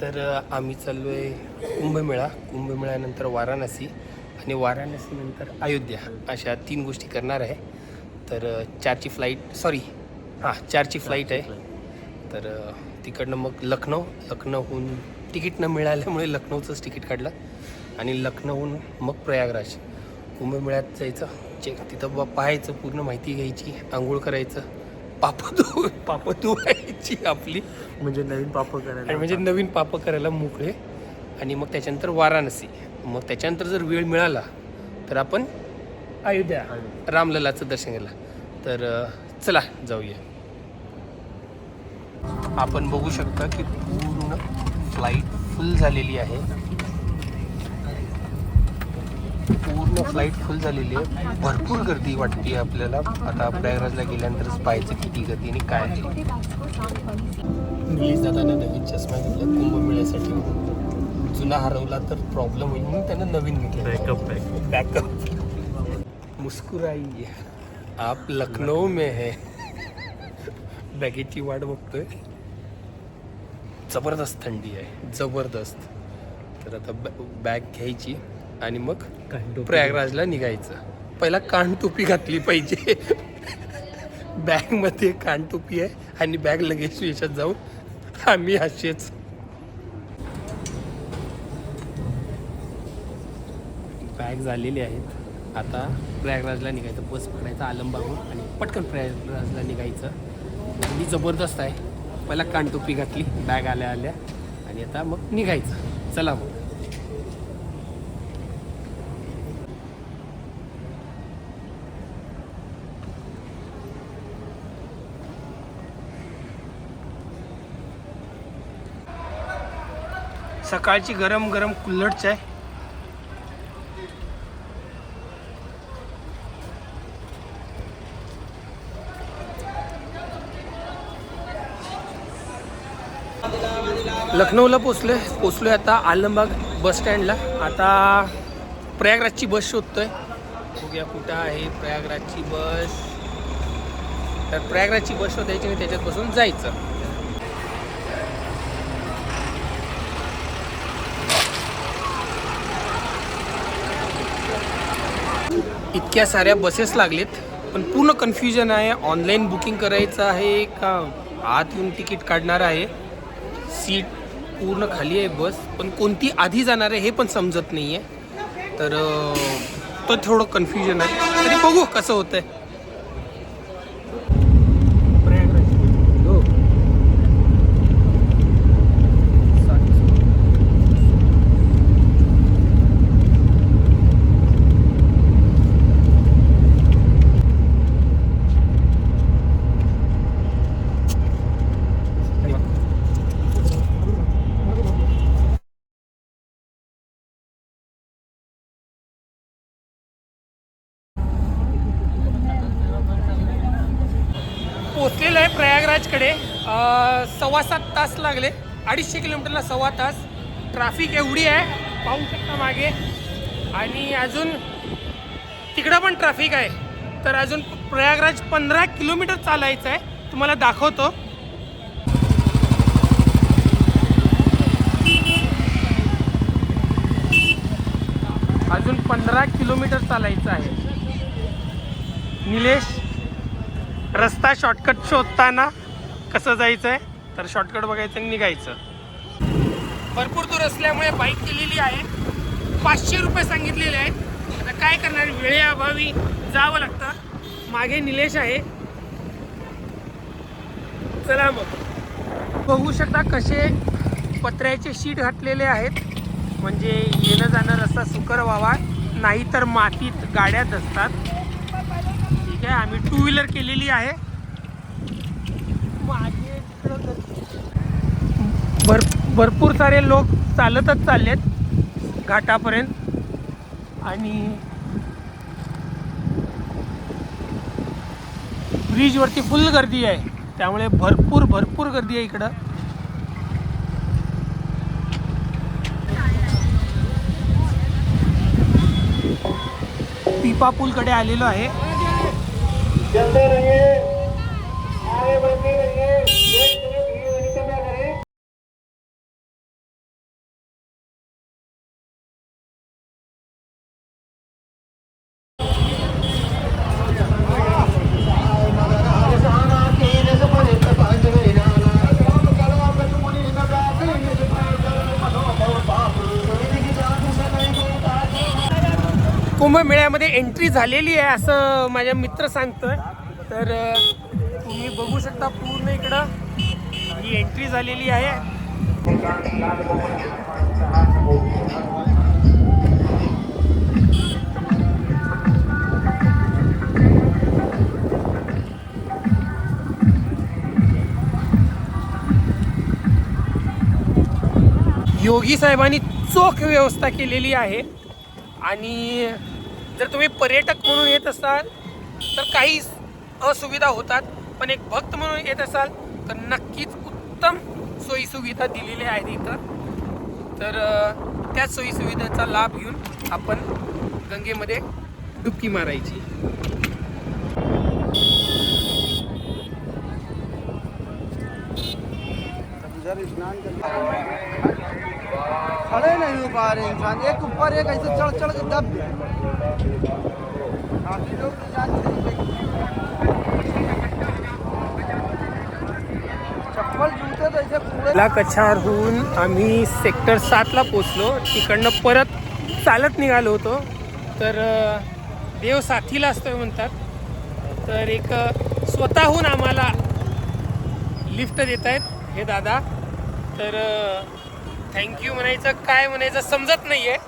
तर आम्ही चाललो आहे कुंभमेळा. कुंभमेळ्यानंतर वाराणसी आणि वाराणसीनंतर अयोध्या अशा तीन गोष्टी करणार आहे. तर चारची फ्लाईट सॉरी हां चारची फ्लाईट आहे. तर तिकडनं मग लखनौ. लखनौहून तिकीट न मिळाल्यामुळे लखनौचंच तिकीट काढलं आणि लखनौहून मग प्रयागराज. कुंभमेळ्यात जायचं चेक तिथं बा पाहायचं पूर्ण माहिती घ्यायची आंघोळ करायचं. पापं धु पापं धुवायची आपली. म्हणजे नवीन पाप करायला आणि म्हणजे नवीन पापं करायला मोकळे. आणि मग त्याच्यानंतर वाराणसी. मग त्याच्यानंतर जर वेळ मिळाला तर आपण अयोध्या रामललाचं दर्शन घ्यायला. तर चला जाऊया. आपण बघू शकता की पूर्ण फ्लाईट फुल झालेली आहे. पूर्ण फ्लाईट फुल झालेली आहे. भरपूर गर्दी वाटते आपल्याला. आता प्रयागराजला गेल्यानंतरच पाहायचं किती गर्दी आणि काय आहे? निलेश दादाने नवीन चष्मा घेतला कुंभमेळ्यासाठी. जुना हरवला तर प्रॉब्लेम होईल म्हणून त्यानं नवीन घेतला. बॅकअप बॅक बैकअप मुस्कुराइए आप लखनऊ में है. बॅगेची वाट बघतोय. जबरदस्त थंडी आहे. जबरदस्त. तर आता बॅग घ्यायची. आणि मग प्रयागराजला निघायचं. पहिला कानटोपी घातली पाहिजे. बॅगमध्ये कानटोपी आहे आणि बॅग लगेच याच्यात जाऊन आम्ही असेच. बॅग झालेली आहेत. आता प्रयागराजला निघायचं. बस पकडायचं आलमबागून आणि पटकन प्रयागराजला निघायचं. थंडी जबरदस्त आहे. पहिला कानटोपी घातली. बॅग आल्या आल्या. आणि आता मग निघायचं. चला मग. सकाळची गरम गरम कुल्हड चाय. लखनौला पोचलोय पोचलोय आता आलमबाग बस स्टँडला. आता प्रयागराजची बस शोधतोय. बघूया कुठं आहे प्रयागराजची बस. तर प्रयागराजची बस शोधायची आणि त्याच्यात बसून जायचं. इतक्या साऱ्या बसेस लागलेत पण पूर्ण कन्फ्युजन आहे. ऑनलाईन बुकिंग करायचं आहे का? आत येऊन तिकीट काढणार आहे. सीट पूर्ण खाली आहे बस पण कोणती आधी जाणार आहे हे पण समजत नाही आहे तर तो थोडं कन्फ्युजन आहे. तरी बघू कसं होतं आहे आहे सव्वा सात तास लागले. अडीचशे किलोमीटरला सव्वा तास. ट्रॅफिक एवढी आहे पाहू शकता मागे. आणि अजून तिकडं पण ट्रॅफिक आहे. तर अजून प्रयागराज पंधरा किलोमीटर चालायचं आहे. तुम्हाला दाखवतो. अजून पंधरा किलोमीटर चालायचं आहे. निलेश रस्ता शॉर्टकट शोधताना कसं जायचं आहे तर शॉर्टकट बघायचं आणि निघायचं. भरपूर दूर असल्यामुळे बाईक केलेली आहे. पाचशे रुपये सांगितलेले आहेत. आता काय करणार? वेळेअभावी जावं लागतं. मागे निलेश आहे. चला मग. बघू शकता कसे पत्र्याचे शीट घातलेले आहेत. म्हणजे येणं जाणं रस्ता सुकर व्हावा. नाहीतर मातीत गाड्या असतात ठीक आहे आम्ही टू व्हीलर केलेली आहे. भर भरपूर सारे लोक चालतच चाललेत घाटापर्यंत. आणि ब्रिजवरती फुल गर्दी आहे. त्यामुळे भरपूर भरपूर गर्दी आहे इकडं. पिपा पूलकडे आलेलो आहे. कुंभमेळ्यामध्ये एंट्री झालेली आहे असं माझ्या मित्र सांगतोय. तर तुम्ही बघू शकता पूर्ण इकडं. ही एंट्री झालेली आहे. योगी साहेबांनी चोख व्यवस्था केलेली आहे. आणि जर तुम्ही पर्यटक म्हणून येत असाल तर काही असुविधा होतात. पण एक भक्त म्हणून येत असाल तर नक्कीच उत्तम सोयीसुविधा दिलेल्या आहेत इथं. तर त्या सोयीसुविधेचा लाभ घेऊन आपण गंगेमध्ये डुबकी मारायची. खड़े नहीं हो पा रहे इंसान. एक ऊपर एक ऐसे चढ़ चढ़ के दब. चप्पल ला कछारहून आम्ही सेक्टर सातला पोचलो. तिकडनं परत चालत निघालो होतो. तर देव साथीला असतोय म्हणतात. तर एक स्वतःहून आम्हाला लिफ्ट देत आहेत हे दादा. तर थँक्यू म्हणायचं काय म्हणायचं समजत नाही आहे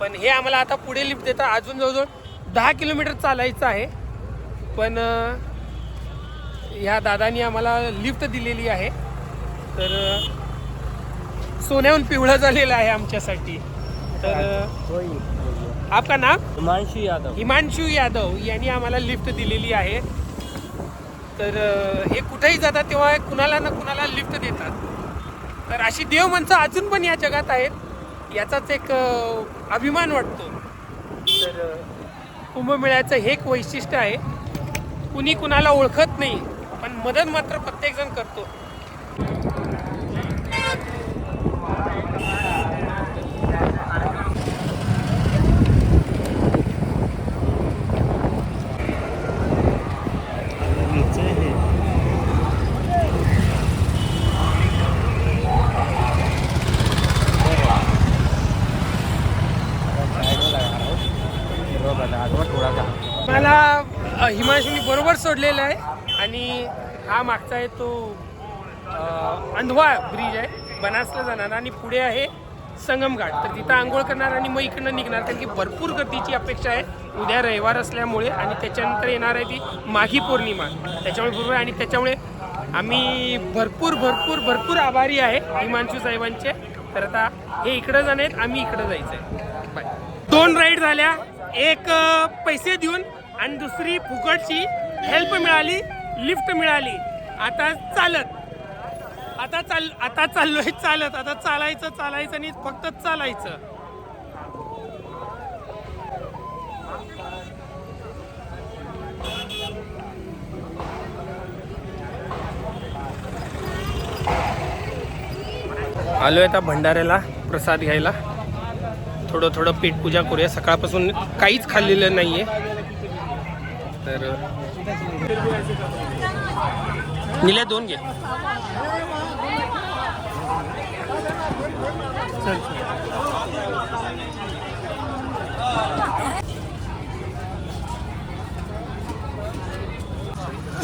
पण हे आम्हाला आता पुढे लिफ्ट देतात. अजून जवळजवळ दहा किलोमीटर चालायचं आहे. पण ह्या दादानी आम्हाला लिफ्ट दिलेली आहे. तर सोन्याहून पिवळं झालेलं आहे आमच्यासाठी. तर आपका नाम? हिमांशु यादव. हिमांशू यादव यांनी आम्हाला लिफ्ट दिलेली आहे. तर हे कुठेही जातात तेव्हा कुणाला ना कुणाला लिफ्ट देतात. तर अशी देव माणसं अजून पण या जगात आहेत. याचाच एक अभिमान वाटतो. तर कुंभमेळ्याचं हे एक वैशिष्ट्य आहे. कुणी कुणाला ओळखत नाही पण मदत मात्र प्रत्येकजण करतो. सोडलेला आहे. आणि हा मागचा आहे तो अंधवा ब्रिज आहे. बनासला जाणार आणि पुढे आहे संगमघाट तर तिथं आंघोळ करणार आणि मग इकडनं निघणार. कारण की भरपूर गर्दीची अपेक्षा आहे. उद्या रविवार असल्यामुळे आणि त्याच्यानंतर येणार आहे ती माघी पौर्णिमा. त्याच्यामुळे बरोबर आणि त्याच्यामुळे आम्ही भरपूर भरपूर भरपूर आभारी आहे हिमांशू साहेबांचे. तर आता हे इकडं जाणार आहेत. आम्ही इकडं जायचं आहे बाय दोन राईड झाल्या. एक पैसे देऊन आणि दुसरी फुकटची हेल्प मिळाली लिफ्ट मिळाली. आता चालत. आता चाल आता चाललोय चालत. आता चालायचं चालायचं आणि फक्त चालायचं. आलोय आता भंडाऱ्याला प्रसाद घ्यायला. थोडं थोडं पेट पूजा करूया. सकाळपासून काहीच खाल्लेलं नाही आहे तर निल्या दोन घे.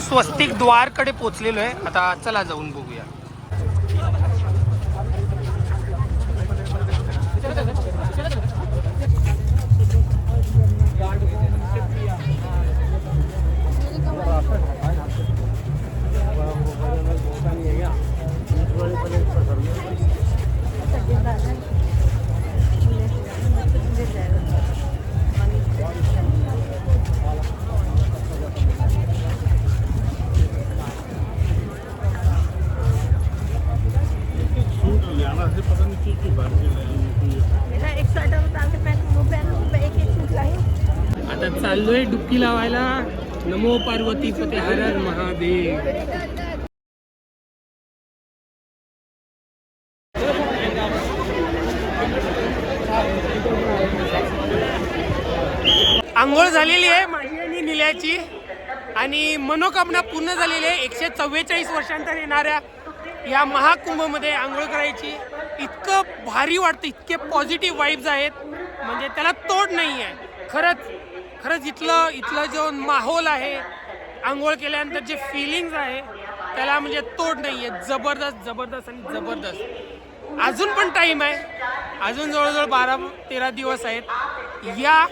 स्वस्तिक द्वारकडे पोचलेलो आहे. आता चला जाऊन बघूया. चाललोय डुबकी लावायला. नमो पार्वती पते हर हर महादेव. आंघोळ झालेली आहे माझी आणि निल्याची. आणि मनोकामना पूर्ण झालेली आहे. एकशे चव्वेचाळीस वर्षांतर येणाऱ्या या महाकुंभमध्ये आंघोळ करायची. इतकं भारी वाटतं इतके पॉझिटिव्ह वाईब्स आहेत. म्हणजे त्याला तोड नाही आहे खरंच खरंच इथलं इथलं जो माहोल आहे आंघोळ केल्यानंतर जे फिलिंग्स आहे त्याला म्हणजे तोड नाही आहे जबरदस्त जबरदस्त आणि जबरदस्त. अजून पण टाईम आहे. अजून जवळजवळ बारा तेरा दिवस आहेत. या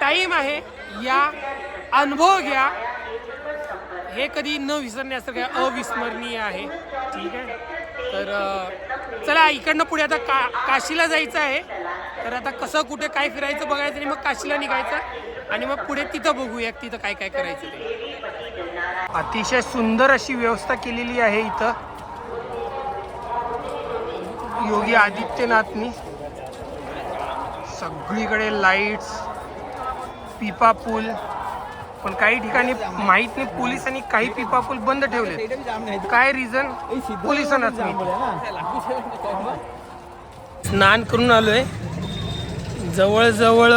टाईम आहे. या अनुभव घ्या. हे कधी न विसरण्यासारखं अविस्मरणीय आहे. ठीक आहे? तर चला इकडनं पुढे आता का काशीला जायचं आहे. तर आता कसं कुठे काय फिरायचं बघायचं आणि मग काशीला निघायचं आणि मग पुढे तिथं बघूया तिथं काय काय करायचं ते. अतिशय सुंदर अशी व्यवस्था केलेली आहे इथं. योगी आदित्यनाथनी. सगळीकडे लाईट्स पिपा पूल पण काही ठिकाणी माहीत नाही पोलिसांनी काही पिपा पूल बंद ठेवले काय रिझन पोलिसांनाच स्नान करून आलोय. जवळजवळ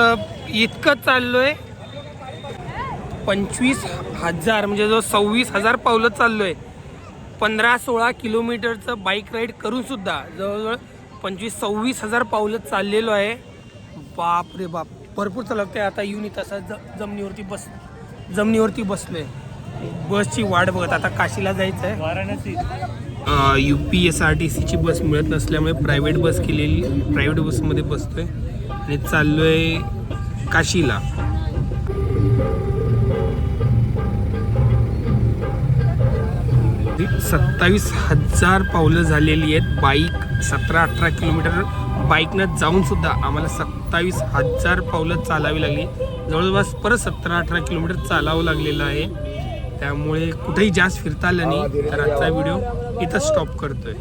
इतकं चाललोय. पंचवीस हजार म्हणजे जो सव्वीस हजार पावलं चाललोय. पंधरा सोळा किलोमीटरचं बाईक राईड करून सुद्धा जवळजवळ पंचवीस सव्वीस हजार पावलं चाललेलो आहे. बाप रे बाप. भरपूर चालवते आता येऊन इथं असं ज जमिनीवरती बस जमिनीवरती बसलोय. बसची वाट बघत. आता काशीला जायचं आहे Varanasi U P S R T सीची बस मिळत नसल्यामुळे प्रायव्हेट बस केलेली प्रायव्हेट बसमध्ये बसतोय. आणि चाललोय काशीला. सत्तावीस हजार पावलं झालेली आहेत. बाईक सतरा अठरा किलोमीटर बाईकनं जाऊन सुद्धा आम्हाला सत्तावीस हजार पावलं चालावी लागली. जवळपास परत सतरा अठरा किलोमीटर चालावं लागलेलं आहे. त्यामुळे कुठेही जास्त फिरता आलं नाही. तर आजचा व्हिडिओ इथं स्टॉप करतोय.